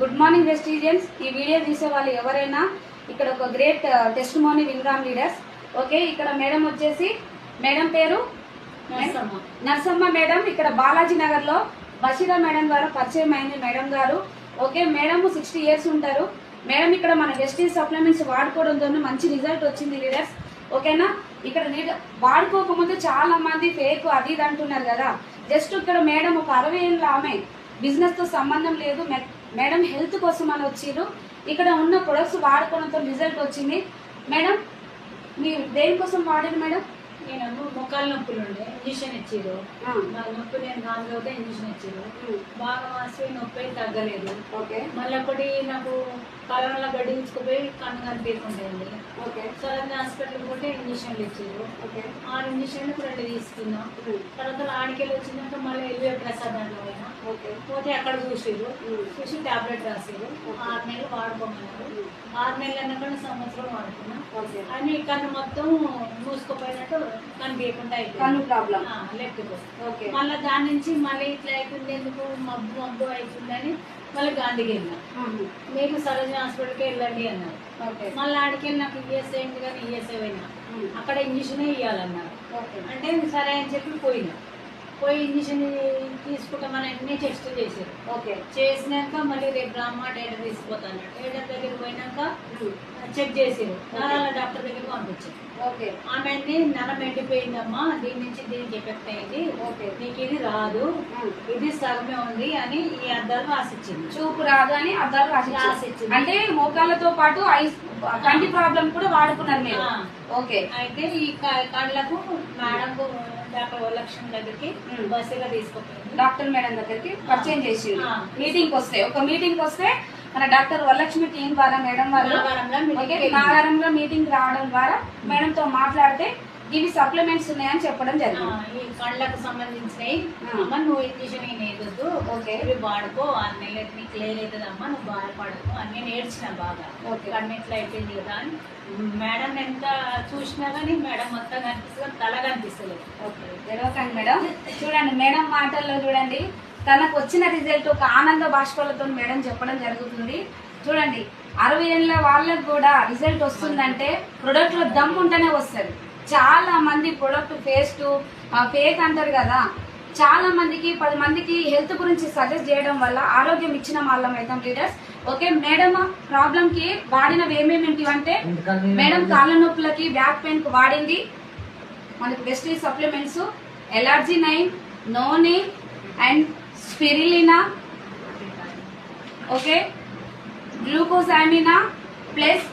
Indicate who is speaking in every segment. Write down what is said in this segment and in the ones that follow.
Speaker 1: Good morning వెస్టీజియన్స్ ఈ video తీసే వాళ్ళు ఎవరైనా ఇక్కడ ఒక గ్రేట్ టెస్ట్ మోనీ విన్రామ్ లీడర్స్ ఓకే ఇక్కడ మేడం వచ్చేసి మేడం పేరు?
Speaker 2: నరసమ్మ.
Speaker 1: నర్సమ్మ మేడం ఇక్కడ బాలాజీ నగర్లో బషీరా మేడం ద్వారా పరిచయం అయింది మేడం గారు. ఓకే మేడం సిక్స్టీ ఇయర్స్ ఉంటారు. మేడం ఇక్కడ మన వెస్టీజ్ సప్లిమెంట్స్ వాడుకోవడంతో మంచి రిజల్ట్ వచ్చింది లీడర్స్ ఓకేనా ఇక్కడ వాడుకోకముందు చాలా మంది ఫేక్ అది ఇది అంటున్నారు కదా. జస్ట్ ఇక్కడ మేడం ఒక అరవై ఏళ్ళ ఆమె. బిజినెస్తో సంబంధం లేదు మేడం హెల్త్ కోసం అని వచ్చిర్రు. ఇక్కడ ఉన్న ప్రొడక్ట్స్ వాడుకోవడంతో రిజల్ట్ వచ్చింది. మేడం మీరు దేనికోసం వాడారు మేడం?
Speaker 2: నేను మొక్కల నొప్పులు ఉండే ఇంజక్షన్ ఇచ్చారు
Speaker 1: ఆ,
Speaker 2: నొప్పి నేను గాంధీ అవుతే ఇంజక్షన్ ఇచ్చారు బాగా మాసి నొప్పి తగ్గలేదు.
Speaker 1: ఓకే.
Speaker 2: మళ్ళీ ఒకటి నాకు కరోనాలో గడ్డి ఇచ్చుకుపోయి కన్ను కనిపించుకుంటుంది
Speaker 1: ఓకే.
Speaker 2: సరైన హాస్పిటల్ పోతే ఇంజక్షన్లు ఇచ్చారు
Speaker 1: ఓకే.
Speaker 2: ఆరు ఇంజక్షన్లు రెండు తీసుకున్నాం. తర్వాత ఆడికెళ్ళి వచ్చినాక మళ్ళీ ఎల్వే ప్రసాద్ దాంట్లో పోయినా. పోతే అక్కడ చూసిర్రు.
Speaker 1: ఉమ్,
Speaker 2: చూసి టాబ్లెట్ రాసిర్రు. ఆరు నెలలు వాడుకోమన్నారు ఆరు నెలలు అన్నక్కడ సంవత్సరం వాడుకున్నా. అని కన్ను మొత్తం మూసుకుపోయినట్టు కనిపించకుండా అయిపోయింది.
Speaker 1: కన్ను ప్రాబ్లం ఓకే.
Speaker 2: మళ్ళీ దాని నుంచి మళ్ళీ ఇట్లా అయిపోయింది ఎందుకు? మబ్బు మబ్బు అవుతుందని మళ్ళీ గాంధీకి వెళ్ళినా.
Speaker 1: ఆహా,
Speaker 2: మీకు సరోజన హాస్పిటల్కి వెళ్ళండి అన్నారు. మళ్ళీ ఆడికి వెళ్ళి నాకు ఈఎస్ఐ అయింది కానీ ఈఎస్ఐ
Speaker 1: ఉమ్,
Speaker 2: అక్కడ ఇంజక్షనే ఇవ్వాలన్నారు అంటే సరే అని చెప్పి పోయినా. పోయి ఇంజక్షన్ తీసుకుంటామని అన్ని టెస్ట్ చేశారు.
Speaker 1: ఓకే.
Speaker 2: చేసినాక మళ్ళీ రేపు రామ్మ డేటా తీసుకుపోతాను డేటా దగ్గరికి పోయినాక చెక్ చేసారు నరాల డాక్టర్ దగ్గరికి పంపించారు.
Speaker 1: ఓకే.
Speaker 2: ఆమె అండి నరం ఎండిపోయిందమ్మా దీని నుంచి దీనికి ఎఫెక్ట్ అయింది.
Speaker 1: ఓకే.
Speaker 2: నీకు ఇది రాదు. ఇది సగమే ఉంది అని ఈ అద్దాలు రాసిచ్చింది.
Speaker 1: చూపు రాదు అని అద్దాలు.
Speaker 2: రాసిచ్చింది.
Speaker 1: అంటే మోకాళ్ళతో పాటు ఐస్ కంటి ప్రాబ్లం కూడా వాడుకున్నారు మీరు. ఓకే.
Speaker 2: అయితే ఈ కళ్ళకు మేడం డాక్టర్ వరలక్ష్మి దగ్గరికి
Speaker 1: ఉమ్.
Speaker 2: బస్సుగా తీసుకుపోయింది
Speaker 1: డాక్టర్ మేడం దగ్గరికి పరిచయం చేసి. మీటింగ్ వస్తే ఒక మీటింగ్ వస్తే మన డాక్టర్ వరలక్ష్మి టీం ద్వారా మేడం వాళ్ళు
Speaker 2: నాగారంలో
Speaker 1: మీటింగ్ రావడం ద్వారా మేడం తో మాట్లాడితే ఇవి సప్లిమెంట్స్ ఉన్నాయని చెప్పడం జరిగింది.
Speaker 2: ఈ కళ్ళకు సంబంధించినవి. అమ్మ నువ్వు ఇంజక్షన్ వేయద్దు
Speaker 1: ఓకే.
Speaker 2: ఇవి వాడుకో. ఆరు నెలలు నీకు క్లియర్ అవుతుంది అమ్మ నువ్వు బాధపడకు. అని నేర్చిన బాగా.
Speaker 1: ఓకే.
Speaker 2: కన్ను ఎట్లా అయిపోయింది కదా అని. మేడం ఎంత చూసినా కానీ మేడం మొత్తం కనిపిస్తుంది తల కనిపిస్తలేదు.
Speaker 1: ఓకే. తెలవకండి మేడం. చూడండి మేడం మాటల్లో చూడండి తనకు వచ్చిన రిజల్ట్ ఒక ఆనంద బాష్పాలతో మేడం చెప్పడం జరుగుతుంది. చూడండి అరవై ఏళ్ళ వాళ్ళకు కూడా రిజల్ట్ వస్తుందంటే ప్రొడక్ట్లో దమ్ ఉంటేనే వస్తుంది. చాలా మంది ప్రొడక్ట్ ఫేస్ట్ ఫేక్ అంటారు కదా. చాలా మందికి పది మందికి హెల్త్ గురించి సజెస్ట్ చేయడం వల్ల ఆరోగ్యం ఇచ్చిన వాళ్ళం అవుతాం లీడర్స్ ఓకే మేడం ప్రాబ్లం కి వాడినవి ఏమేమి అంటే మేడం కాళ్ళ నొప్పులకి బ్యాక్ పెయిన్కి వాడింది. మనకి best supplements allergy nine noni and spirulina okay glucosamine plus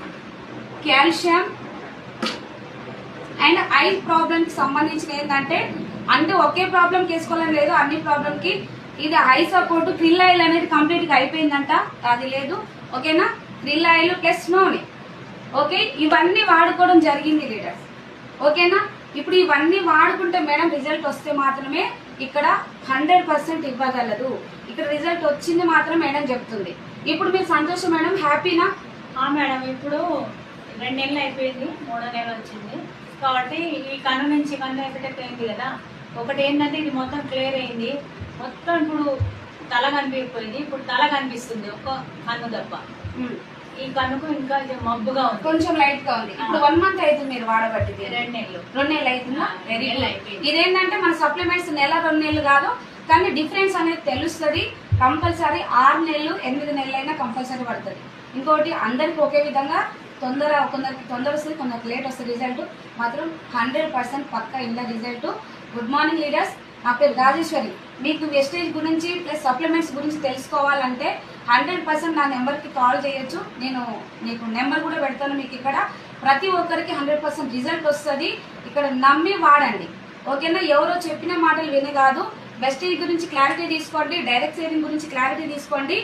Speaker 1: calcium and eye ప్రాబ్లంకి సంబంధించిన ఏంటంటే అంటే ఒకే ప్రాబ్లం వేసుకోవాలని లేదు అన్ని ప్రాబ్లంకి ఇది ఐ సపోర్ట్ క్రిల్ ఆయిల్ అనేది కంప్లీట్గా అయిపోయిందంట అది లేదు ఓకేనా? క్రిల్ ఆయిల్ ప్లస్ నూనె ఓకే? ఇవన్నీ వాడుకోవడం జరిగింది లీడర్స్ ఓకేనా? ఇప్పుడు ఇవన్నీ వాడుకుంటే మేడం రిజల్ట్ వస్తే మాత్రమే ఇక్కడ హండ్రెడ్ పర్సెంట్ ఇవ్వగలదు. ఇక్కడ రిజల్ట్ వచ్చింది మాత్రం మేడం చెప్తుంది. ఇప్పుడు మీరు సంతోషం మేడం హ్యాపీనా
Speaker 2: మేడం ఇప్పుడు రెండు నెలలు అయిపోయింది మూడో నెల వచ్చింది. కాబట్టి ఈ కన్ను నుంచి కన్ను ఎఫెక్ట్ అయింది కదా. ఒకటి ఏంటంటే ఇది మొత్తం క్లియర్ అయింది. మొత్తం ఇప్పుడు తల కనిపించిపోయింది. ఇప్పుడు తల కనిపిస్తుంది ఒక్క కన్ను తప్ప. ఈ కన్నుకు ఇంకా మబ్బుగా ఉంది.
Speaker 1: కొంచెం లైట్గా ఉంది ఇప్పుడు వన్ మంత్ అవుతుంది మీరు వాడబట్టి
Speaker 2: రెండు నెలలు.
Speaker 1: రెండు నెలలు అవుతుందా? వెరీ. ఇదేంటంటే మన సప్లిమెంట్స్ నెల రెండు నెలలు కాదు కానీ డిఫరెన్స్ అనేది తెలుస్తుంది. కంపల్సరీ ఆరు నెలలు ఎనిమిది నెలలు అయినా కంపల్సరీ పడుతుంది. ఇంకోటి అందరికి ఒకే విధంగా తొందర కొందరికి తొందర వస్తుంది కొందరికి లేట్ వస్తుంది రిజల్ట్ మాత్రం హండ్రెడ్ పర్సెంట్ పక్క ఇంద రిజల్ట్ గుడ్ మార్నింగ్ లీడర్స్ నా పేరు రాజేశ్వరి. మీకు వెస్టేజ్ గురించి ప్లస్ సప్లిమెంట్స్ గురించి తెలుసుకోవాలంటే హండ్రెడ్ పర్సెంట్ నా నెంబర్కి కాల్ చేయొచ్చు. నేను మీకు నెంబర్ కూడా పెడతాను మీకు ఇక్కడ. ప్రతి ఒక్కరికి హండ్రెడ్ పర్సెంట్ రిజల్ట్ వస్తుంది. ఇక్కడ నమ్మి వాడండి. ఓకేనా? ఎవరో చెప్పిన మాటలు విని కాదు. వెస్టేజ్ గురించి క్లారిటీ తీసుకోండి. డైరెక్ట్ సేవింగ్ గురించి క్లారిటీ తీసుకోండి.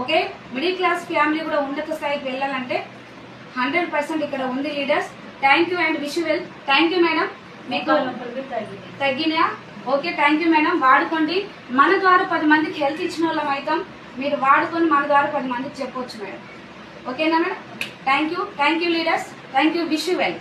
Speaker 1: ఓకే? మిడిల్ క్లాస్ ఫ్యామిలీ కూడా ఉన్నత స్థాయికి వెళ్ళాలంటే హండ్రెడ్ పర్సెంట్ ఇక్కడ ఉంది leaders. Thank you and wish well thank you madam మీకు తగ్గినా ఓకే థ్యాంక్ యూ మేడం వాడుకోండి. మన ద్వారా పది మందికి హెల్త్ ఇచ్చిన వాళ్ళం అవుతాం. మీరు వాడుకొని మన ద్వారా పది మందికి చెప్పవచ్చు మేడం ఓకేనా madam thank you thank you leaders thank you wish well